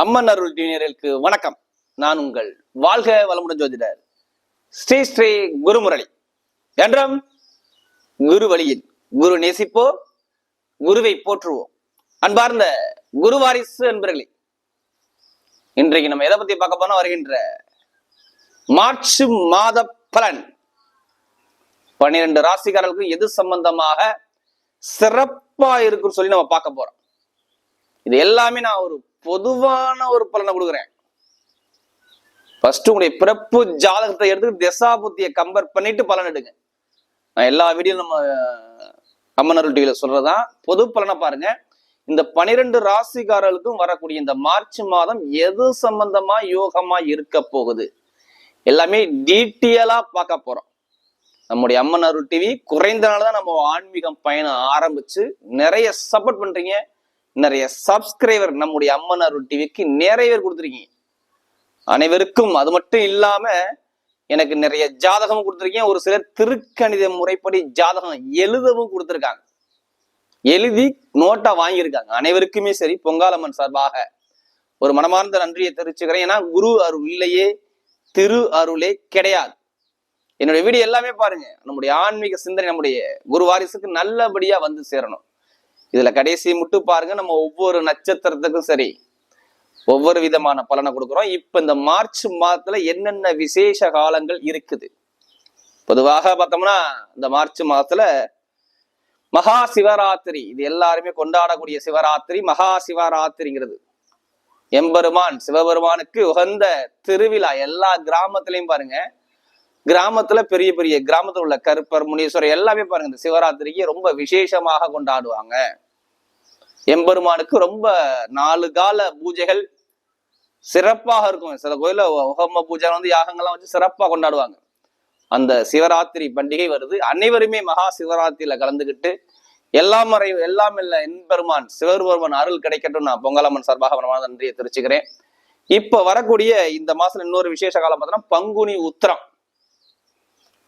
அம்மன் அருள் டிவினருக்கு வணக்கம். நான் உங்கள் வாழ்க வளமுடன் ஜோதிடர் ஸ்ரீ ஸ்ரீ குருமுரளி. என்றும் குரு வழியில் குரு நேசிப்போம் குருவை போற்றுவோம். அன்பார்ந்த குரு வாரிசு என்பர்களே இன்றைக்கு நம்ம எதை பத்தி பார்க்க போனா வருகின்ற மார்ச் மாத பலன். பன்னிரண்டு ராசிக்காரர்களுக்கும் எது சம்பந்தமாக சிறப்பா இருக்குன்னு சொல்லி நம்ம பார்க்க போறோம். இது எல்லாமே நான் ஒரு பொதுவான ஒரு பலனை கொடுக்குறேன். ஃபர்ஸ்ட் உங்களுடைய பிறப்பு ஜாதகத்தை எடுத்து திசா புத்தியை கம்பேர் பண்ணிட்டு பலன் எடுங்க. நான் எல்லா வீடியோ நம்ம அம்மனருள் டிவியில சொல்றதான் பொது பலனை பாருங்க. இந்த பனிரெண்டு ராசிக்காரர்களுக்கும் வரக்கூடிய இந்த மார்ச் மாதம் எது சம்பந்தமா யோகமா இருக்க போகுது? எல்லாமே டீட்டெயிலா பார்க்க போறோம். நம்முடைய அம்மன் அருள் டிவி குறைந்த நாள் தான் நம்ம ஆன்மீகம் பயணம் ஆரம்பிச்சு நிறைய சப்போர்ட் பண்றீங்க. நிறைய சப்ஸ்கிரைபர் நம்முடைய அம்மன் அருள் டிவிக்கு நிறைய பேர் கொடுத்துருக்கீங்க. அனைவருக்கும் அது மட்டும் இல்லாம எனக்கு நிறைய ஜாதகமும் கொடுத்துருக்கீங்க. ஒரு சிலர் திருக்கணித முறைப்படி ஜாதகம் எழுதவும் கொடுத்துருக்காங்க. எழுதி நோட்டா வாங்கியிருக்காங்க. அனைவருக்குமே சரி பொங்காலம்மன் சார்பாக ஒரு மனமார்ந்த நன்றியை தெரிவிச்சுக்கிறேன். ஏன்னா குரு அருள் இல்லையே திரு அருளே கிடையாது. என்னுடைய வீடியோ எல்லாமே பாருங்க. நம்முடைய ஆன்மீக சிந்தனை நம்முடைய குரு வாரிசுக்கு நல்லபடியா வந்து சேரணும். இதுல கடைசி மட்டும் பாருங்க நம்ம ஒவ்வொரு நட்சத்திரத்துக்கும் சரி ஒவ்வொரு விதமான பலனை கொடுக்குறோம். இப்ப இந்த மார்ச் மாதத்துல என்னென்ன விசேஷ காலங்கள் இருக்குது? பொதுவாக பார்த்தோம்னா இந்த மார்ச் மாதத்துல மகா சிவராத்திரி இது எல்லாருமே கொண்டாடக்கூடிய சிவராத்திரி மகா சிவராத்திரிங்கிறது. எம்பெருமான் சிவபெருமானுக்கு உகந்த திருவிழா எல்லா கிராமத்திலையும் பாருங்க கிராமத்துல பெரிய பெரிய கிராமத்துல உள்ள கருப்பர் முனீஸ்வரர் எல்லாமே பாருங்க இந்த சிவராத்திரிக்கு ரொம்ப விசேஷமாக கொண்டாடுவாங்க. எம்பெருமானுக்கு ரொம்ப நாலு கால பூஜைகள் சிறப்பாக இருக்கும். சில கோயில ஹோம பூஜை வந்து யாகங்கள்லாம் வச்சு சிறப்பா கொண்டாடுவாங்க. அந்த சிவராத்திரி பண்டிகை வருது. அனைவருமே மகா சிவராத்திரியில கலந்துக்கிட்டு எல்லாம் மறை எல்லாம் இல்ல என்பெருமான் சிவபெருமான் அருள் கிடைக்கட்டும். நான் பொங்கலம்மன் சார்பாக மனமான நன்றியை தெரிவிச்சுக்கிறேன். இப்ப வரக்கூடிய இந்த மாசம் இன்னொரு விசேஷ காலம் பார்த்தோம்னா பங்குனி உத்திரம்.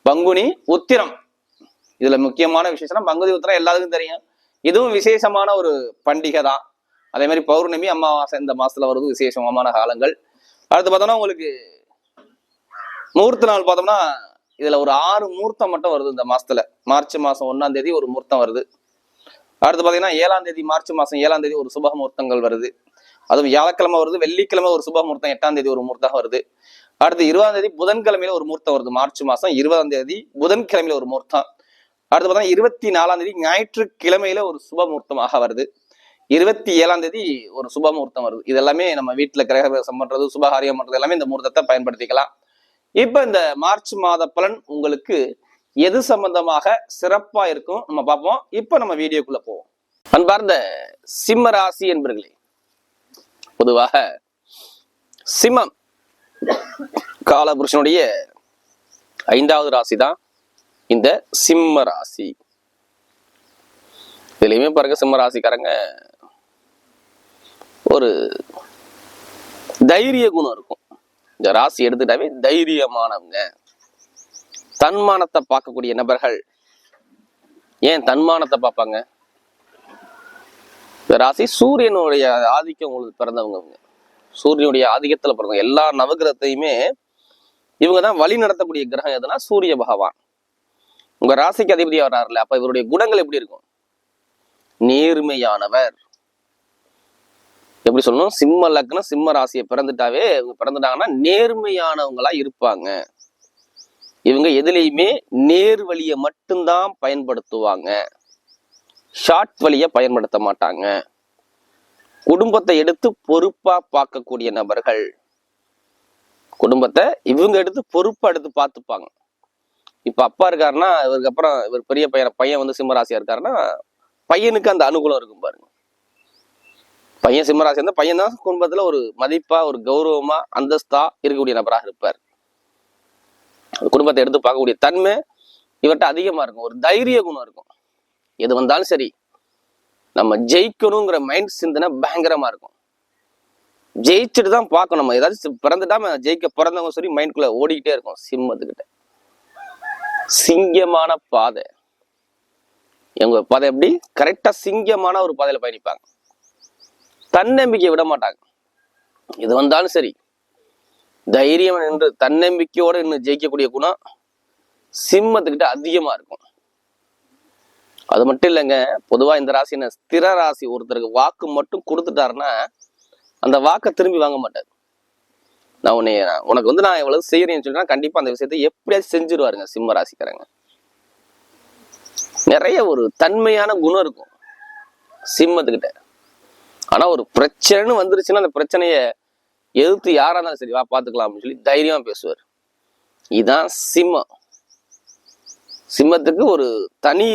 பங்குனி உத்திரம். இதுல முக்கியமான விசேஷம்னா பங்குனி உத்திரம் எல்லாத்துக்கும் தெரியும். இதுவும் விசேஷமான ஒரு பண்டிகை தான் அதே மாதிரி பௌர்ணமி அமாவாசை இந்த மாசத்துல வருது விசேஷமான காலங்கள். அடுத்து பார்த்தோம்னா உங்களுக்கு முகூர்த்த நாள் பார்த்தோம்னா இதுல ஒரு ஆறு முகூர்த்தம் மட்டும் வருது இந்த மாசத்துல. மார்ச் மாசம் ஒன்னாம் தேதி ஒரு முகூர்த்தம் வருது. அடுத்து பாத்தீங்கன்னா ஏழாம் தேதி மார்ச் மாசம் ஏழாம் தேதி ஒரு சுப முகூர்த்தங்கள் வருது. அதுவும் வியாழக்கிழமை வருது வெள்ளிக்கிழமை ஒரு சுப முகூர்த்தம் எட்டாம் தேதி ஒரு முகூர்த்தம் வருது. அடுத்து இருபதாம் தேதி புதன்கிழமையில ஒரு முகூர்த்தம் வருது. மார்ச் மாசம் இருபதாம் தேதி புதன்கிழமையில ஒரு முகூர்த்தம். அடுத்து பார்த்தா இருபத்தி நாலாம் தேதி ஞாயிற்றுக்கிழமையில ஒரு சுப முகூர்த்தமாக வருது. இருபத்தி ஏழாம் தேதி ஒரு சுப முகூர்த்தம் வருது. இது எல்லாமே நம்ம வீட்டுல கிரகபிரவேசம் பண்றது சுபகாரியம் பண்றது எல்லாமே இந்த முகூர்த்தத்தை பயன்படுத்திக்கலாம். இப்ப இந்த மார்ச் மாத பலன் உங்களுக்கு எது சம்பந்தமாக சிறப்பா இருக்கும் நம்ம பார்ப்போம். இப்ப நம்ம வீடியோக்குள்ள போவோம். அன்பார்ந்த சிம்ம ராசி என்பர்களே பொதுவாக சிம்மம் காலபுருஷனுடைய ஐந்தாவது ராசி தான் இந்த சிம்ம ராசி. இதுலயுமே பாருங்க சிம்ம ராசிக்காரங்க ஒரு தைரிய குணம் இருக்கும். இந்த ராசி எடுத்துட்டாவே தைரியமானவங்க. தன்மானத்தை பார்க்கக்கூடிய நபர்கள் ஏன் தன்மானத்தை பார்ப்பாங்க? இந்த ராசி சூரியனுடைய ஆதிக்கம் உங்களுக்கு பிறந்தவங்க அவங்க. சூரியனுடைய ஆதிக்கத்துல பிறந்தவங்க. எல்லா நவகிரகத்தையுமே இவங்க தான் வழி நடத்தக்கூடிய கிரகம் எதுனா சூரிய பகவான். உங்க ராசிக்கு அதிபதியா வர்றாருல அப்ப இவருடைய குணங்கள் எப்படி இருக்கும்? நேர்மையானவர். எப்படி சொல்லணும்? சிம்ம லக்னம் சிம்ம ராசியை பிறந்துட்டாவே இவங்க பிறந்துட்டாங்கன்னா நேர்மையானவங்களா இருப்பாங்க. இவங்க எதுலேயுமே நேர் வழியை மட்டும்தான் பயன்படுத்துவாங்க. ஷார்ட் வழியை பயன்படுத்த மாட்டாங்க. குடும்பத்தை எடுத்து பொறுப்பா பார்க்கக்கூடிய நபர்கள். குடும்பத்தை இவங்க எடுத்து பொறுப்பா எடுத்து பார்த்துப்பாங்க. இப்ப அப்பா இருக்காருன்னா இவருக்கு அப்புறம் இவர் பெரிய பையன் பையன் வந்து சிம்மராசியா இருக்காருன்னா பையனுக்கு அந்த அனுகூலம் இருக்கும் பாருங்க. பையன் சிம்மராசி இருந்தா பையன் தான் குடும்பத்துல ஒரு மதிப்பா ஒரு கௌரவமா அந்தஸ்தா இருக்கக்கூடிய நபராக இருப்பார். குடும்பத்தை எடுத்து பார்க்கக்கூடிய தன்மை இவர்கிட்ட அதிகமா இருக்கும். ஒரு தைரிய குணம் இருக்கும். எது வந்தாலும் சரி நம்ம ஜெயிக்கணுங்கிற மைண்ட் சிந்தனை பயங்கரமா இருக்கும். ஜெயிச்சுட்டு தான் பார்க்கணும் நம்ம. ஏதாச்சும் பிறந்துட்டாம ஜெயிக்க பிறந்தவங்க சொல்லி மைண்ட்குள்ள ஓடிக்கிட்டே இருக்கும் சிம்மத்துக்கிட்ட. சிங்கமான பாதை. எங்க பாதை எப்படி? கரெக்டா சிங்கமான ஒரு பாதையில பயணிப்பாங்க. தன்னம்பிக்கை விட மாட்டாங்க. இது வந்தாலும் சரி. தைரியம் என்று தன்னம்பிக்கையோடு இன்னும் ஜெயிக்கக்கூடிய குணம் சிம்மத்துக்கிட்ட அதிகமா இருக்கும். அது மட்டும் இல்லைங்க பொதுவா இந்த ராசி ஸ்திர ராசி ஒருத்தருக்கு வாக்கு மட்டும் கொடுத்துட்டாருன்னா அந்த வாக்கை திரும்பி வாங்க மாட்டார். நான் உன்னை உனக்கு வந்து நான் எவ்வளவு செய்யறேன்னு சொன்னா கண்டிப்பா அந்த விஷயத்தை எப்படியாச்சும் செஞ்சிருவாருங்க சிம்ம ராசிக்காரங்க. நிறைய ஒரு தன்மையான குணம் இருக்கும் சிம்மத்துக்கிட்ட. ஆனா ஒரு பிரச்சனைன்னு வந்துருச்சுன்னா அந்த பிரச்சனைய எதிர்த்து யாரா இருந்தாலும் சரி வா பாத்துக்கலாம் அப்படின்னு சொல்லி தைரியமா பேசுவார். இதுதான் சிம்மம். சிம்மத்துக்கு ஒரு தனி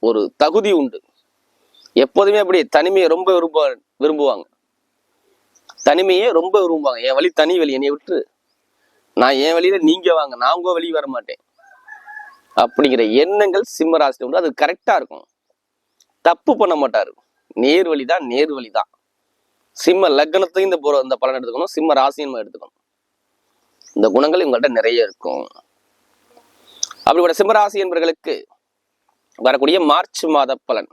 ஒரு தகுதி உண்டு. எப்போதுமே அப்படி தனிமையை ரொம்ப விரும்ப விரும்புவாங்க. தனிமையே ரொம்ப விரும்புவாங்க. என் வழி தனி வழி. என்னை விட்டு நான் என் வழியில நீங்க வாங்க. நான் உங்க வழி வர மாட்டேன். அப்படிங்கிற எண்ணங்கள் சிம்ம உண்டு. அது கரெக்டா இருக்கும். தப்பு பண்ண மாட்டாரு. நேர் வழி தான் நேர் வழி தான் சிம்ம லக்னத்தையும் இந்த புற- இந்த பலன் எடுத்துக்கணும். சிம்ம ராசியும் எடுத்துக்கணும். இந்த குணங்கள் இவங்கள்ட்ட நிறைய இருக்கும். அப்படிப்பட்ட சிம்மராசி என்பவர்களுக்கு வரக்கூடிய மார்ச் மாத பலன்.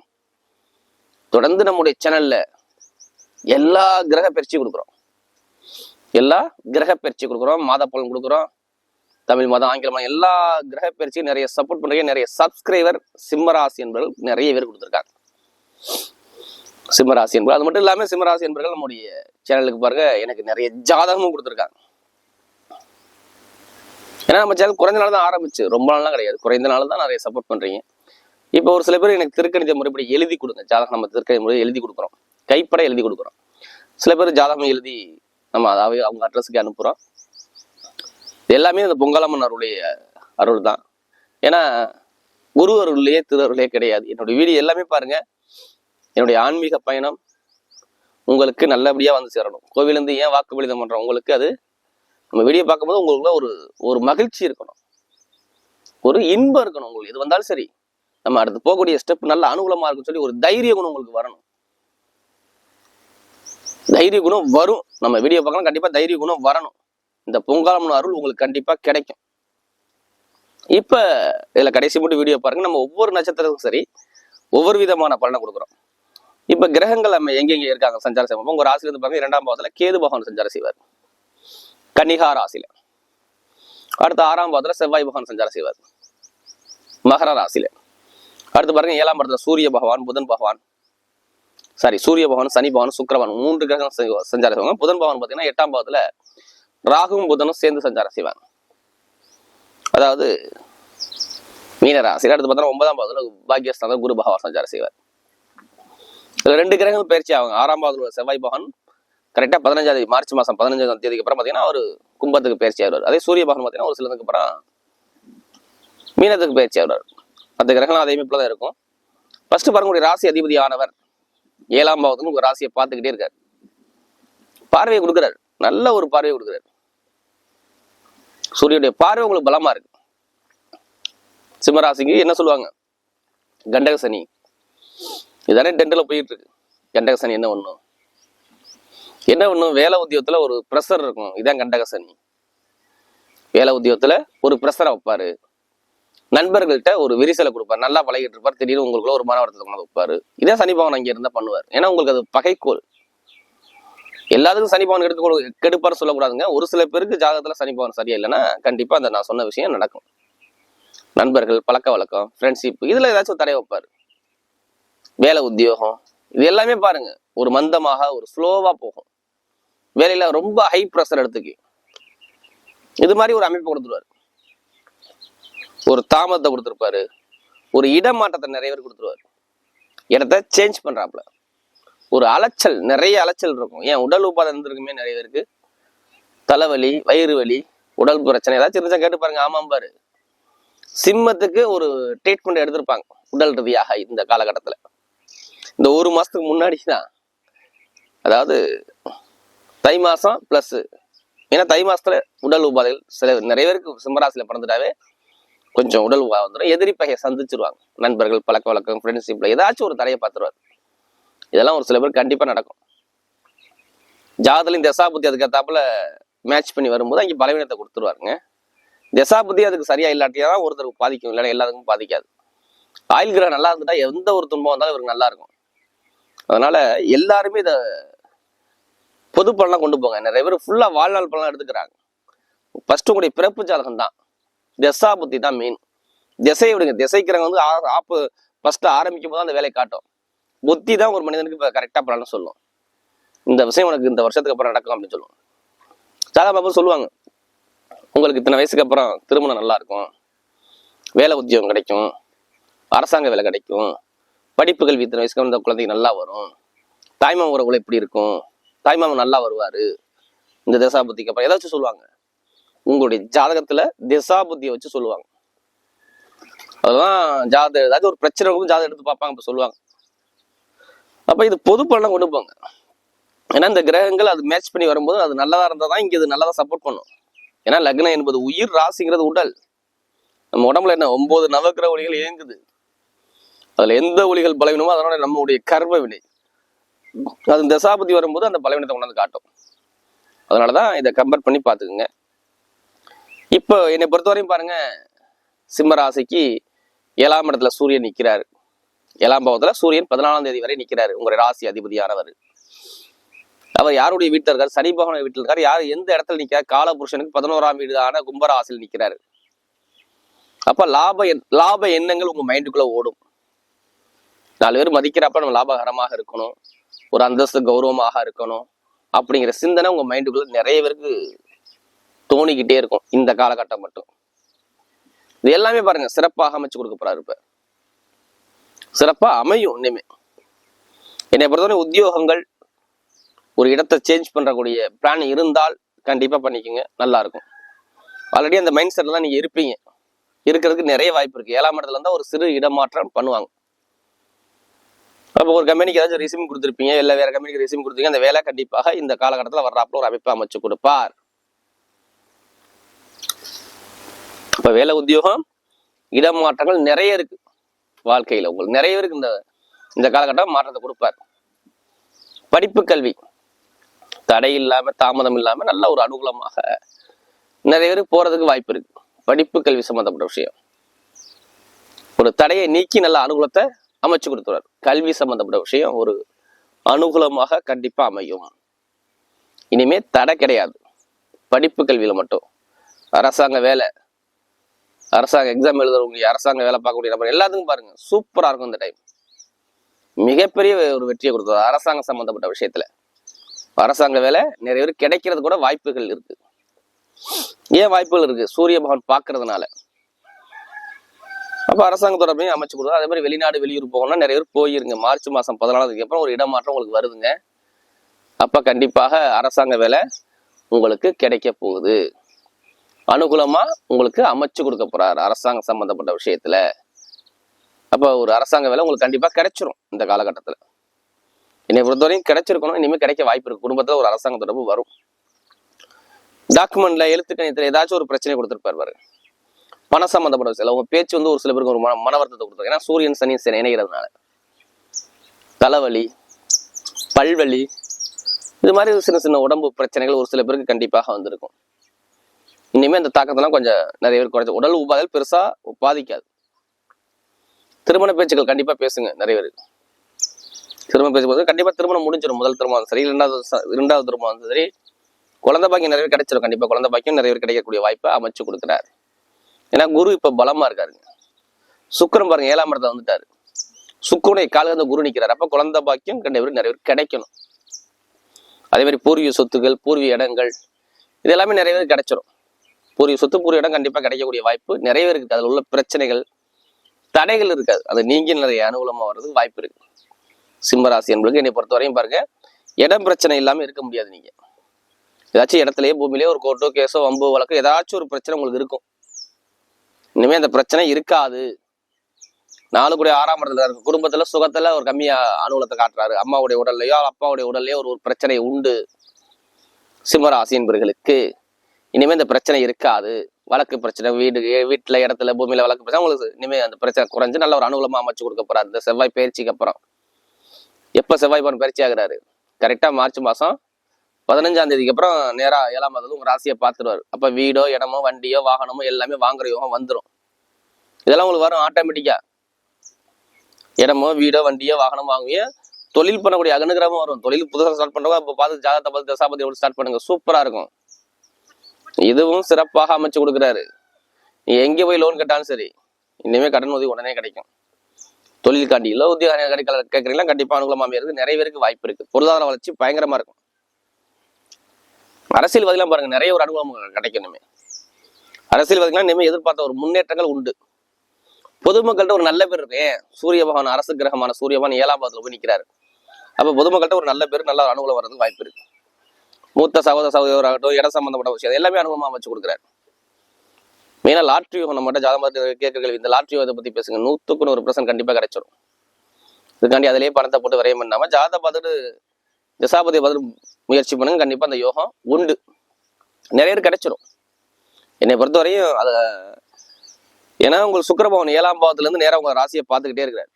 தொடர்ந்து நம்முடைய சேனல்ல எல்லா கிரக பயிற்சியும் கொடுக்குறோம். எல்லா கிரக பயிற்சி கொடுக்குறோம். மாத பலன் கொடுக்குறோம். தமிழ் மாதம் ஆங்கில மாதம் எல்லா கிரக பயிற்சியும் நிறைய சப்போர்ட் பண்றீங்க நிறைய சப்ஸ்கிரைபர் சிம்மராசி என்பவர்கள் நிறைய பேர் கொடுத்துருக்காங்க. சிம்மராசி என்பது அது மட்டும் இல்லாம சிம்மராசி என்பர்கள் நம்முடைய சேனலுக்கு பாருங்க எனக்கு நிறைய ஜாதகமும் கொடுத்துருக்காங்க. ஏன்னா நம்ம சேனல் குறைந்த நாள் தான் ஆரம்பிச்சு. ரொம்ப நாள்லாம் கிடையாது. குறைந்த நாள் தான் நிறைய சப்போர்ட் பண்றீங்க. இப்போ ஒரு சில பேர் எனக்கு திருக்கணித முறைப்படி எழுதி கொடுங்க. ஜாதகம் நம்ம திருக்கணித முறை எழுதி கொடுக்குறோம். கைப்பட எழுதி கொடுக்குறோம். சில பேர் ஜாதகம் எழுதி நம்ம அதாவது அவங்க அட்ரஸுக்கு அனுப்புகிறோம் எல்லாமே அந்த பொங்கலம்மன் அருளுடைய அருள் தான். ஏன்னா குரு அருள்லையே திரு அருளே கிடையாது. என்னுடைய வீடியோ எல்லாமே பாருங்க. என்னுடைய ஆன்மீக பயணம் உங்களுக்கு நல்லபடியாக வந்து சேரணும். கோவிலேருந்து ஏன் வாக்குப்பளிதம் பண்ணுறோம் உங்களுக்கு அது நம்ம வீடியோ பார்க்கும்போது உங்களுக்குள்ள ஒரு ஒரு மகிழ்ச்சி இருக்கணும். ஒரு இன்பம் இருக்கணும் உங்களுக்கு. எது வந்தாலும் சரி. நம்ம அடுத்து போகக்கூடிய ஸ்டெப் நல்ல அனுகூலமா இருக்குன்னு சொல்லி ஒரு தைரிய குணம் உங்களுக்கு வரணும். தைரிய குணம் வரும். நம்ம வீடியோ பார்க்கலாம் கண்டிப்பா தைரிய குணம் வரணும். இந்த பொங்காலம்மன் அருள் உங்களுக்கு கண்டிப்பா கிடைக்கும். இப்ப இதுல கடைசி மட்டும் வீடியோ பாருங்க. நம்ம ஒவ்வொரு நட்சத்திரத்துக்கும் சரி ஒவ்வொரு விதமான பலனை கொடுக்குறோம். இப்ப கிரகங்கள் நம்ம எங்கெங்க இருக்காங்க? சஞ்சார செய்வோம் உங்க ராசியில இருந்து பாருங்க இரண்டாம் பாவத்துல கேது பகவான் சஞ்சாரம் செய்வார். கன்னிகா ராசியில. அடுத்து ஆறாம் பாவத்துல செவ்வாய் பகவான் சஞ்சாரம் செய்வார். மகர ராசியில. அடுத்து பாருங்க ஏழாம் படத்துல சூரிய பகவான் புதன் பகவான். சாரி சூரிய பகவான் சனி பகவான் சுக்கிரவான் மூன்று கிரகம் சஞ்சாரம் செய்வாங்க புதன் பகவான் பாத்தீங்கன்னா எட்டாம் பாவத்துல ராகுவும் புதனும் சேர்ந்து சஞ்சாரம் செய்வாங்க அதாவது மீனரா ராசியில அடுத்து பார்த்தோன்னா ஒன்பதாம் பாவத்துல பாக்கியஸ்தான குரு பகவான் சஞ்சாரம் செய்வார் இதுல ரெண்டு கிரகங்கள் பயிற்சி ஆகும் ஆறாம் பாவத்துல உள்ள செவ்வாய் பகவான் கரெக்டா பதினஞ்சாம் தேதி மார்ச் மாசம் பதினஞ்சாம் தேதிக்கு அப்புறம் பாத்தீங்கன்னா ஒரு கும்பத்துக்கு பயிற்சி ஆகிறார். அதே சூரிய பகவான் பாத்தீங்கன்னா ஒரு சிலதுக்கு அப்புறம் மீனத்துக்கு பயிற்சி ஆகிறார். அந்த கிரகணம் அதே அமைப்புல தான் இருக்கும். ஃபர்ஸ்ட் பாருங்க ராசி அதிபதி ஆனவர் ஏழாம் பாவத்துல உங்க ராசியை பார்த்துக்கிட்டே இருக்காரு. பார்வையை கொடுக்குறாரு. நல்ல ஒரு பார்வையை கொடுக்குறாரு. சூரியனுடைய பார்வை உங்களுக்கு பலமா இருக்கு. சிம்மராசிக்கு என்ன சொல்லுவாங்க? கண்டக சனி. இதானே டென்டல போயிட்டு இருக்கு. கண்டக சனி என்ன ஒண்ணும் என்ன ஒண்ணும் வேலை உத்தியோகத்துல ஒரு ப்ரெஷர் இருக்கும். இதான் கண்டக சனி. வேலை உத்தியோகத்துல ஒரு ப்ரெஷரை வைப்பாரு. நண்பர்கள்ட்ட ஒரு விரிசலை கொடுப்பார். நல்லா பழகிட்டு இருப்பார். திடீர்னு உங்களுக்குள்ள ஒரு மன வருத்தத்தை கொண்டு வந்து வைப்பாரு. இதே சனி பவன் இருந்தால் பண்ணுவார். ஏன்னா உங்களுக்கு அது பகைக்கோள். எல்லாத்துக்கும் சனி பவன் எடுத்து கெடுப்பார் சொல்லக்கூடாதுங்க. ஒரு சில பேருக்கு ஜாதகத்துல சனி பவன் சரியா இல்லைன்னா கண்டிப்பா அந்த நான் சொன்ன விஷயம் நடக்கும். நண்பர்கள் பழக்க வழக்கம் ஃப்ரெண்ட்ஷிப் இதுல ஏதாச்சும் தடை வைப்பார். வேலை உத்தியோகம் இது எல்லாமே பாருங்க. ஒரு மந்தமாக ஒரு ஸ்லோவா போகும். வேலையில ரொம்ப ஹை ப்ரெஷர் எடுத்துக்கு. இது மாதிரி ஒரு அமைப்பு கொடுத்துருவாரு. ஒரு தாமதத்தை கொடுத்துருப்பாரு. ஒரு இடமாற்றத்தை நிறைய பேர் கொடுத்துருவாரு. இடத்த சேஞ்ச் பண்ணுறாப்புல ஒரு அலைச்சல் நிறைய அலைச்சல் இருக்கும். ஏன்? உடல் உபாதை இருந்திருக்குமே நிறைய பேருக்கு. தலைவலி வயிறு வலி உடல் பிரச்சனை ஏதாச்சும் இருந்துச்சா கேட்டு பாருங்க. ஆமாம் பாரு. சிம்மத்துக்கு ஒரு ட்ரீட்மெண்ட் எடுத்திருப்பாங்க. உடல் ரீதியாக இந்த காலகட்டத்தில். இந்த ஒரு மாதத்துக்கு முன்னாடி தான். அதாவது தை மாதம் ப்ளஸ்ஸு ஏன்னா தை மாதத்தில் உடல் உபாதைகள் சில நிறைய பேருக்கு சிம்மராசியில் பிறந்துட்டாவே கொஞ்சம் உடல் வந்துடும் எதிரி பகையை சந்திச்சிருவாங்க. நண்பர்கள் பழக்க வழக்கம் ஃப்ரெண்ட்ஷிப்பில் ஏதாச்சும் ஒரு தடையை பார்த்துருவாரு. இதெல்லாம் ஒரு சில பேர் கண்டிப்பாக நடக்கும். ஜாதலின் தசாபுத்தி அதுக்கு மேட்ச் பண்ணி வரும்போது அங்கே பலவீனத்தை கொடுத்துருவாருங்க. தசாபுத்தி அதுக்கு சரியா இல்லாட்டியா தான் ஒருத்தருக்கு பாதிக்கும். இல்லைன்னா எல்லாத்துக்கும் பாதிக்காது. ஆயில் கிரகம் நல்லா இருந்துட்டா எந்த ஒரு துன்பம் வந்தாலும் இவருக்கு நல்லா இருக்கும். அதனால எல்லாருமே இதை பொது பலனாக கொண்டு போங்க. நிறைய பேர் ஃபுல்லாக வாழ்நாள் பலனாக எடுத்துக்கிறாங்க. ஃபர்ஸ்ட் உங்களுடைய பிறப்பு ஜாதகம் தான் திசா புத்தி தான் மெயின் திசையை விடுங்க. திசைக்கிறவங்க வந்து ஆ- ஆப்பு ஃபர்ஸ்ட் ஆரம்பிக்கும் போது அந்த வேலையை காட்டும். புத்தி தான் ஒரு மனிதனுக்கு இப்போ கரெக்டாக பலனை சொல்லும். இந்த விஷயம் உனக்கு இந்த வருஷத்துக்கு அப்புறம் நடக்கும் அப்படின்னு சொல்லுவோம் சாதாரண பேர் சொல்லுவாங்க உங்களுக்கு இத்தனை வயசுக்கு அப்புறம் திருமணம் நல்லா இருக்கும். வேலை உத்தியோகம் கிடைக்கும். அரசாங்க வேலை கிடைக்கும். படிப்பு கல்வி இத்தனை வயசுக்கு இந்த குழந்தைக்கு நல்லா வரும். தாய்மாமன் உறவுகளை எப்படி இருக்கும்? தாய்மாமன் நல்லா வருவார். இந்த தசாபுத்திக்கு அப்புறம் ஏதாச்சும் சொல்லுவாங்க. உங்களுடைய ஜாதகத்துல திசா புத்தியை வச்சு சொல்லுவாங்க. அதெல்லாம் ஜாதகம். ஏதாவது ஒரு பிரச்சனை இருக்கும் ஜாதகம் எடுத்து பார்ப்பாங்க அப்ப சொல்லுவாங்க. அப்ப இது பொது பலனை கொண்டு போங்க. ஏன்னா இந்த கிரகங்கள் அது மேட்ச் பண்ணி வரும்போது அது நல்லதா இருந்தா தான் இங்க இது நல்லதா சப்போர்ட் பண்ணும். ஏன்னா லக்னம் என்பது உயிர் ராசிங்கிறது உடல். நம்ம உடம்புல என்ன ஒன்பது நவக்கிரக ஒளிகள் இயங்குது. அதுல எந்த ஒளிகள் பலவீனமோ அதனோட நம்மளுடைய கர்ம வினை. அது தசாபதி வரும்போது அந்த பலவீனத்தை கொண்டாந்து காட்டும். அதனாலதான் இதை கம்பேர் பண்ணி பார்த்துக்குங்க. இப்போ என்னை பொறுத்தவரையும் பாருங்க சிம்ம ராசிக்கு ஏழாம் இடத்துல சூரியன் நிற்கிறார் ஏழாம் பாவத்தில் சூரியன் பதினாலாம் தேதி வரை நிற்கிறார் உங்களுடைய ராசி அதிபதியானவர். அவர் யாருடைய வீட்டில் இருக்கார்? சனி பகவான் வீட்டில் இருக்கார். யார் எந்த இடத்துல நிற்கிறார் காலபுருஷனுக்கு பதினோராம் வீடான கும்பராசியில் நிற்கிறார் அப்போ லாப எண்- லாப எண்ணங்கள் உங்கள் மைண்டுக்குள்ளே ஓடும். நாலு பேர் மதிக்கிறப்ப நம்ம லாபகரமாக இருக்கணும். ஒரு அந்தஸ்து கௌரவமாக இருக்கணும். அப்படிங்கிற சிந்தனை உங்கள் மைண்டுக்குள்ளே நிறைய பேருக்கு தோணிக்கிட்டே இருக்கும் இந்த காலகட்டம் மட்டும். இது எல்லாமே பாருங்க சிறப்பாக அமைச்சு கொடுக்க போறாரு இப்ப. சிறப்பா அமையும் இனிமே. என்னை பொறுத்தவரை உத்தியோகங்கள் ஒரு இடத்தை சேஞ்ச் பண்றக்கூடிய பிளான் இருந்தால் கண்டிப்பா பண்ணிக்கோங்க நல்லா இருக்கும். ஆல்ரெடி அந்த மைண்ட் செட்ல தான் நீங்க இருப்பீங்க. இருக்கிறதுக்கு நிறைய வாய்ப்பு இருக்கு. ஏழாம் இடத்துல இருந்தா ஒரு சிறு இடமாற்றம் பண்ணுவாங்க. அப்போ ஒரு கம்பெனிக்கு ஏதாச்சும் ரிசீம் கொடுத்துருப்பீங்க இல்லை வேற கம்பெனிக்கு ரிசீம் கொடுத்தீங்க அந்த வேலை கண்டிப்பாக இந்த காலகட்டத்தில் வர்றாப்புல ஒரு அமைப்பு அமைச்சு கொடுப்பார். இப்ப வேலை உத்தியோகம் இடமாற்றங்கள் நிறைய இருக்கு வாழ்க்கையில. உங்களுக்கு நிறைய இருக்கு இந்த இந்த காலகட்டம் மாற்றத்தை கொடுப்பார். படிப்பு கல்வி. தடை இல்லாம தாமதம் இல்லாம நல்ல ஒரு அனுகூலமாக நிறைய பேருக்கு போறதுக்கு வாய்ப்பு இருக்கு. படிப்பு கல்வி சம்பந்தப்பட்ட விஷயம். ஒரு தடையை நீக்கி நல்ல அனுகூலத்தை அமைச்சு கொடுத்துருவார். கல்வி சம்பந்தப்பட்ட விஷயம் ஒரு அனுகூலமாக கண்டிப்பா அமையும். இனிமே தடை கிடையாது. படிப்பு கல்வியில மட்டும். அரசாங்க வேலை அரசாங்க எக்ஸாம் எழுதுறவங்க அரசாங்க வேலை பார்க்கக்கூடிய நபர் எல்லாத்துக்கும் பாருங்க சூப்பராக இருக்கும் இந்த டைம் மிகப்பெரிய ஒரு வெற்றியை கொடுத்தது அரசாங்கம் சம்பந்தப்பட்ட விஷயத்துல. அரசாங்க வேலை நிறைய பேர் கிடைக்கிறது கூட வாய்ப்புகள் இருக்கு. ஏன் வாய்ப்புகள் இருக்கு? சூரிய பகவான் பார்க்கறதுனால. அப்ப அரசாங்க தொடர்பையும் அமைச்சு கொடுத்தா அதே மாதிரி வெளிநாடு வெளியூர் போகணும்னா நிறைய பேர் போயிருங்க. மார்ச் மாசம் பதினாலதுக்கு அப்புறம் ஒரு இடமாற்றம் உங்களுக்கு வருதுங்க. அப்ப கண்டிப்பாக அரசாங்க வேலை உங்களுக்கு கிடைக்க போகுது. அனுகூலமா உங்களுக்கு அமைச்சு கொடுக்க போறாரு அரசாங்கம் சம்பந்தப்பட்ட விஷயத்துல. அப்ப ஒரு அரசாங்க வேலை உங்களுக்கு கண்டிப்பா கிடைச்சிரும் இந்த காலகட்டத்துல. என்னை பொறுத்தவரையும் கிடைச்சிருக்கணும் இனிமேல் கிடைக்க வாய்ப்பு இருக்கு. குடும்பத்துல ஒரு அரசாங்க தொடர்பு வரும். டாக்குமெண்ட்ல எழுத்து ஏதாச்சும் ஒரு பிரச்சனை கொடுத்துருப்பாரு பாரு. பண சம்பந்தப்பட்ட விஷயம் உங்க பேச்சு வந்து ஒரு சில பேருக்கு ஒரு மன மன வருத்தத்தை கொடுத்துருக்கு ஏன்னா சூரியன் சனி சனி இணைகிறதுனால. தலைவலி பல்வலி இது மாதிரி சின்ன சின்ன உடம்பு பிரச்சனைகள் ஒரு சில பேருக்கு கண்டிப்பாக வந்திருக்கும். இனிமேல் அந்த தாக்கத்தெல்லாம் கொஞ்சம் நிறைய பேர் குறைச்சு உடல் உபாதைகள் பெருசாக பாதிக்காது. திருமண பேச்சுக்கள் கண்டிப்பாக பேசுங்க நிறைய பேர். திருமண பேச்சு போது கண்டிப்பாக திருமணம் முடிஞ்சிடும் முதல் திருமணம் சரி இரண்டாவது இரண்டாவது திருமணம் சரி. குழந்தை பாக்கியம் நிறைய பேர் கிடைச்சிடும் கண்டிப்பாக குழந்தை பாக்கியம் நிறைய பேர் கிடைக்கக்கூடிய வாய்ப்பை அமைச்சு கொடுக்குறாரு ஏன்னா குரு இப்போ பலமாக இருக்காருங்க. சுக்கிரன் பாருங்க ஏழாம் இடத்துல வந்துட்டாரு. சுக்கரனுடைய அந்த குரு நிற்கிறார் அப்போ குழந்தை பாக்கியம் கண்டிப்பாக நிறைய பேர் கிடைக்கணும். அதே மாதிரி பூர்வீக சொத்துக்கள் பூர்வீக இடங்கள் இது எல்லாமே நிறைய பேர் கிடைச்சிரும். பூர்வீக சொத்து பூர்வீக இடம் கண்டிப்பாக கிடைக்கக்கூடிய வாய்ப்பு நிறைய இருக்குது அதில் உள்ள பிரச்சனைகள் தடைகள் இருக்காது. அது நீங்கி நிறைய அனுகூலமாக வர்றதுக்கு வாய்ப்பு இருக்கு. சிம்மராசி என்பதுக்கு என்னை பொறுத்தவரையும் பாருங்க இடம் பிரச்சனை இல்லாமல் இருக்க முடியாது நீங்க. ஏதாச்சும் இடத்துலயே பூமியிலேயே ஒரு கோர்ட்டோ கேஸோ வம்பு வழக்கு ஏதாச்சும் ஒரு பிரச்சனை உங்களுக்கு இருக்கும். இனிமேல் அந்த பிரச்சனை இருக்காது. நாலு கூட ஆறாம் இடத்துல இருக்கு. குடும்பத்துல சுகத்துல ஒரு கம்மியா அனுகூலத்தை காட்டுறாரு. அம்மாவுடைய உடல்லையோ அப்பாவுடைய உடல்லையோ ஒரு ஒரு பிரச்சனை உண்டு. சிம்மராசி என்பவர்களுக்கு இனிமேல் இந்த பிரச்சனை இருக்காது. வழக்கு பிரச்சனை வீடு வீட்டில் இடத்துல பூமியில் வழக்கு பிரச்சனை உங்களுக்கு இனிமேல் அந்த பிரச்சனை குறைஞ்சு நல்ல ஒரு அனுகூலமாக அமைச்சு கொடுக்க போகிறார் இந்த செவ்வாய் பயிற்சிக்கு அப்புறம். எப்போ செவ்வாய் பவன் பயிற்சி ஆகிறாரு? கரெக்டாக மார்ச் மாதம் பதினஞ்சாம் தேதிக்கு அப்புறம் நேராக ஏழாம் மாதம் உங்கள் ராசியை பார்த்துருவாரு. அப்போ வீடோ இடமோ வண்டியோ வாகனமோ எல்லாமே வாங்குற யோகம் வந்துடும் இதெல்லாம் உங்களுக்கு வரும் ஆட்டோமேட்டிக்காக இடமோ வீடோ வண்டியோ வாகனமோ வாங்குவீங்க. தொழில் பண்ணக்கூடிய அகனுகிரகமும் வரும். தொழில் புதுசாக ஸ்டார்ட் பண்ணுறவங்க அப்போ பார்த்து ஜாதகத்தை பார்த்து தசாபதி ஸ்டார்ட் பண்ணுங்க. சூப்பராக இருக்கும். இதுவும் சிறப்பாக அமைச்சு கொடுக்குறாரு. நீ எங்க போய் லோன் கேட்டாலும் சரி இனிமே கடன் உதவி உடனே கிடைக்கும். தொழில் காட்டி இல்லை உத்தியோக கிடைக்கல கேட்குறீங்களா? கண்டிப்பா அனுகூலமாக அமையிறது நிறைய பேருக்கு வாய்ப்பு இருக்கு. பொருளாதார வளர்ச்சி பயங்கரமா இருக்கும். அரசியல்வாதிலாம் பாருங்க நிறைய ஒரு அனுகூலம் கிடைக்கணுமே. அரசியல் அரசியல்வாதிகளாம் இனிமே எதிர்பார்த்த ஒரு முன்னேற்றங்கள் உண்டு. பொதுமக்கள்கிட்ட ஒரு நல்ல பேர் இருக்கு. ஏன்? சூரிய பகவான் அரசு கிரகமான சூரிய பகவான் ஏழாம் பாதத்தில் போய் நிக்கிறாரு. அப்ப பொதுமக்கள்கிட்ட ஒரு நல்ல பேர் நல்ல அனுகூலம் வர்றதுக்கு வாய்ப்பு இருக்கு. மூத்த சகோதர சகோதரராகட்டும் இடம் சம்பந்தப்பட்ட விஷயம் எல்லாமே அனுபவமாக அமைச்சு கொடுக்குறாரு. மெயினாக லாட்ரி யோகம் நம்மகிட்ட ஜாதகத்தை கேட்க கேள்வி இந்த லாட்ரி யோகத்தை பற்றி பேசுங்க. நூற்றுக்குன்னு நூறு பர்சன்ட் கண்டிப்பாக கிடைச்சிடும் இதுக்காண்டி அதிலேயே பணத்தை போட்டு விரையம் பண்ணாமல் ஜாதகம் பார்த்துட்டு திசாபதியை பார்த்துட்டு முயற்சி பண்ணுங்க. கண்டிப்பாக அந்த யோகம் உண்டு. நிறைய பேர் கிடைச்சிடும் என்னை பொறுத்தவரையும் அதை ஏன்னா உங்களுக்கு சுக்கரபவன் ஏழாம் பாவத்துலேருந்து நேராக உங்கள் ராசியை பார்த்துக்கிட்டே இருக்கிறார்.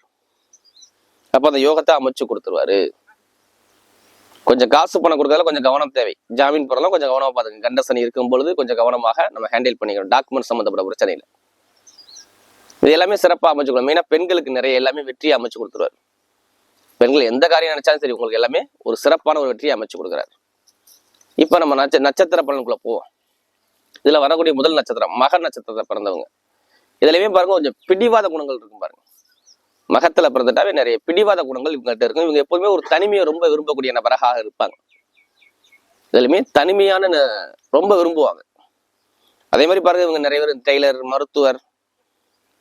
அப்போ அந்த யோகத்தை அமைச்சு கொடுத்துருவாரு. கொஞ்சம் காசு பணம் கொடுக்கறதுல கொஞ்சம் கவனம் தேவை. ஜாமீன் போறதெல்லாம் கொஞ்சம் கவனமாக பார்த்துங்க கண்டசனி இருக்கும் பொழுது கொஞ்சம் கவனமாக நம்ம ஹேண்டில் பண்ணிக்கணும். டாக்குமெண்ட் சம்மந்தப்பட்ட பிரச்சனையில். இது எல்லாமே சிறப்பாக அமைச்சு கொடுக்கும் மெயினாக பெண்களுக்கு நிறைய எல்லாமே வெற்றியை அமைச்சு கொடுத்துருவாரு. பெண்கள் எந்த காரியம் நினைச்சாலும் சரி உங்களுக்கு எல்லாமே ஒரு சிறப்பான ஒரு வெற்றியை அமைச்சு கொடுக்குறாரு. இப்போ நம்ம நட்ச நட்சத்திர பலனுக்குள்ளே போவோம். இதில் வரக்கூடிய முதல் நட்சத்திரம் மகர் நட்சத்திரத்தை பிறந்தவங்க. இதுலையுமே பாருங்க கொஞ்சம் பிடிவாத குணங்கள் இருக்கும் பாருங்க. மகத்தில் பிறந்துட்டாவே நிறைய பிடிவாத குணங்கள் இவங்ககிட்ட இருக்கும். இவங்க எப்போதுமே ஒரு தனிமையை ரொம்ப விரும்பக்கூடிய நபராக இருப்பாங்க. இதுலையுமே தனிமையான ந- ரொம்ப விரும்புவாங்க. அதே மாதிரி பாருங்க இவங்க நிறைய பேர் டெய்லர் மருத்துவர்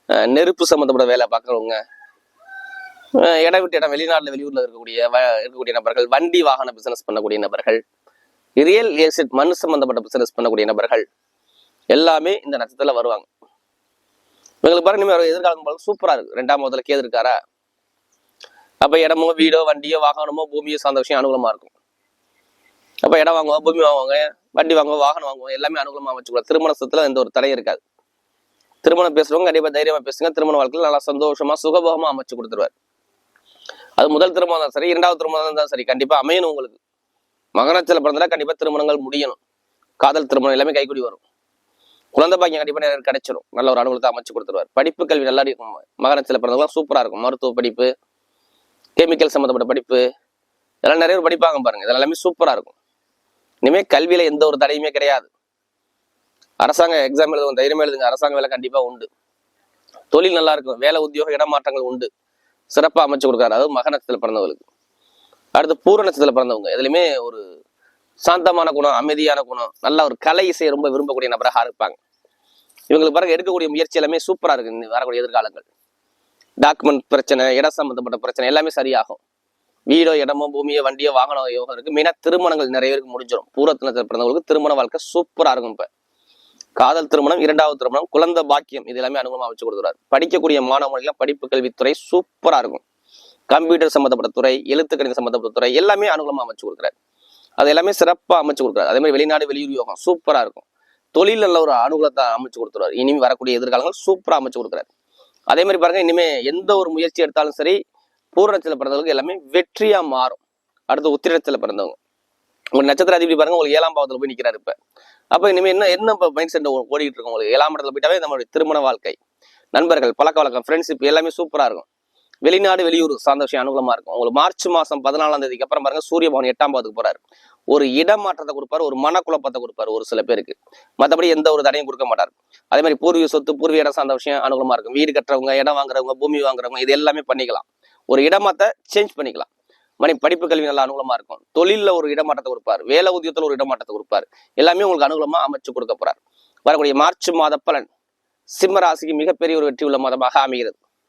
நெருப்பு சம்மந்தப்பட்ட வேலை பார்க்குறவங்க இடம் விட்டு இடம் வெளிநாட்டில் வெளியூரில் இருக்கக்கூடிய வ- இருக்கக்கூடிய நபர்கள் வண்டி வாகன பிசினஸ் பண்ணக்கூடிய நபர்கள் ரியல் எஸ்டேட் மண் சம்மந்தப்பட்ட பிசினஸ் பண்ணக்கூடிய நபர்கள் எல்லாமே இந்த நட்சத்திரத்தில் வருவாங்க. இவங்களுக்கு பாருங்க இனிமேல் எதிர்காலம் பாருங்க சூப்பரா இருக்கு. ரெண்டாம் முதல்ல கேது இருக்காரா? அப்ப இடமோ வீடோ வண்டியோ வாகனமோ பூமியோ சார்ந்த விஷயம் அனுகூலமா இருக்கும். அப்ப இடம் வாங்குவோம் பூமி வாங்குவாங்க வண்டி வாங்குவோம் வாகனம் வாங்குவோம் எல்லாமே அனுகூலமா வச்சுக்கலாம் திருமண சுத்துல எந்த ஒரு தடையும் இருக்காது. திருமணம் பேசுறவங்க கண்டிப்பா தைரியமா பேசுங்க திருமண வாழ்க்கையில் நல்லா சந்தோஷமா சுகபோகமா அமைச்சு கொடுத்துருவாரு. அது முதல் திருமணம் தான் சரி இரண்டாவது திருமணம் தான் சரி கண்டிப்பா அமையணும் உங்களுக்கு. மகனத்தில் பிறந்தா கண்டிப்பா திருமணங்கள் முடியணும். காதல் திருமணம் எல்லாமே கைக்குடி வரும். குழந்தை பாக்கியம் கண்டிப்பா நிறைய கிடைச்சிடும் நல்ல ஒரு அனுகூலத்தை அமைச்சு கொடுத்துருவார். படிப்பு கல்வி நல்லா இருக்கும். மகனத்தில் பிறந்தவங்க சூப்பரா இருக்கும். மருத்துவ படிப்பு கெமிக்கல் சம்மந்தப்பட்ட படிப்பு இதெல்லாம் நிறைய பேர் படிப்பாங்க பாருங்க. இதெல்லாம் எல்லாமே சூப்பரா இருக்கும். இனிமே கல்வியில எந்த ஒரு தடையுமே கிடையாது. அரசாங்க எக்ஸாம் எழுதுவோம் தைரியம் எழுதுங்க. அரசாங்க வேலை கண்டிப்பா உண்டு. தொழில் நல்லா இருக்கும். வேலை உத்தியோக இடமாற்றங்கள் உண்டு. சிறப்பாக அமைச்சு கொடுக்குறாரு. அதாவது மக நட்சத்திரத்தில் பிறந்தவங்களுக்கு. அடுத்து பூர நட்சத்திரத்தில் பிறந்தவங்க. எதுலையுமே ஒரு சாந்தமான குணம் அமைதியான குணம் நல்ல ஒரு கலை இசையை ரொம்ப விரும்பக்கூடிய நபராக இருப்பாங்க. இவங்களுக்கு பிறகு எடுக்கக்கூடிய முயற்சி எல்லாமே சூப்பராக இருக்கு. இந்த வரக்கூடிய எதிர்காலங்கள். டாக்குமெண்ட் பிரச்சனை இடம் சம்பந்தப்பட்ட பிரச்சனை எல்லாமே சரியாகும். வீடோ இடமோ பூமியோ வண்டியோ வாகனம் யோகம் இருக்கு. மெயினாக திருமணங்கள் நிறைய பேருக்கு முடிஞ்சிடும் பூரத்தினத்தில் பிறந்தவங்களுக்கு திருமண வாழ்க்கை சூப்பராக இருக்கும் இப்போ. காதல் திருமணம் இரண்டாவது திருமணம் குழந்தை பாக்கியம் இது எல்லாமே அனுகூலமாக வச்சு கொடுக்குறாரு. படிக்கக்கூடிய மாணவர்கள் படிப்பு கல்வித்துறை சூப்பராக இருக்கும். கம்ப்யூட்டர் சம்பந்தப்பட்ட துறை எழுத்து சம்மந்தப்பட்ட சம்பந்தப்பட்ட துறை எல்லாமே அனுகூலமாக அமைச்சு கொடுக்குறாரு. அது எல்லாமே சிறப்பாக அமைச்சு கொடுக்குறாரு. அதே மாதிரி வெளிநாடு வெளியூர் யோகம் சூப்பராக இருக்கும். தொழில் நல்ல ஒரு அனுகூலத்தை அமைச்சு கொடுத்துருவாரு. இனிமேல் வரக்கூடிய எதிர்காலங்கள் சூப்பராக அமைச்சு கொடுக்குறாரு. அதே மாதிரி பாருங்க இனிமே எந்த ஒரு முயற்சி எடுத்தாலும் சரி பூரணத்தில் பிறந்தவங்களுக்கு எல்லாமே வெற்றியாக மாறும். அடுத்து உத்திரத்தில் பிறந்தவங்க. உங்க நட்சத்திர அதிபதி பாருங்க உங்களுக்கு ஏழாம் பாவத்துல போய் நிற்கிறாரு இப்ப. அப்ப இனிமேல் என்ன என்ன மைண்ட் செட் ஓடிட்டு இருக்கும் உங்களுக்கு? ஏழாம் இடத்துல போயிட்டாவே நம்மளுடைய திருமண வாழ்க்கை. நண்பர்கள் பழக்க வழக்கம் ஃப்ரெண்ட்ஷிப் எல்லாமே சூப்பராக இருக்கும். வெளிநாடு வெளியூர் சார்ந்த விஷயம் அனுகூலமா இருக்கும். உங்களுக்கு மார்ச் மாசம் பதினாலாம் தேதிக்கு அப்புறம் பாருங்க சூரிய பவன் எட்டாம் பாதத்துக்கு போறாரு. ஒரு இடமாற்றத்தை கொடுப்பாரு ஒரு மனக்குழப்பத்தை கொடுப்பாரு ஒரு சில பேருக்கு. மற்றபடி எந்த ஒரு தடையும் கொடுக்க மாட்டார். அதே மாதிரி பூர்வீக சொத்து பூர்வீக இடம் சார்ந்த விஷயம் அனுகூலமா இருக்கும். வீடு கட்டுறவங்க இடம் வாங்குறவங்க பூமி வாங்குறவங்க இது எல்லாமே பண்ணிக்கலாம். ஒரு இடமாத்த சேஞ்ச் பண்ணிக்கலாம். மணி படிப்பு கல்வி நல்ல அனுகூலமா இருக்கும். தொழில்ல ஒரு இடமாற்றத்தை கொடுப்பார். வேலை ஊதியத்தில் ஒரு இடமாற்றத்தை கொடுப்பார். எல்லாமே உங்களுக்கு அனுகூலமா அமைச்சு கொடுக்க போறார். வரக்கூடிய மார்ச் மாத பலன். சிம்ம ராசிக்கு மிகப்பெரிய ஒரு வெற்றி உள்ள மாதமாக அமைகிறது.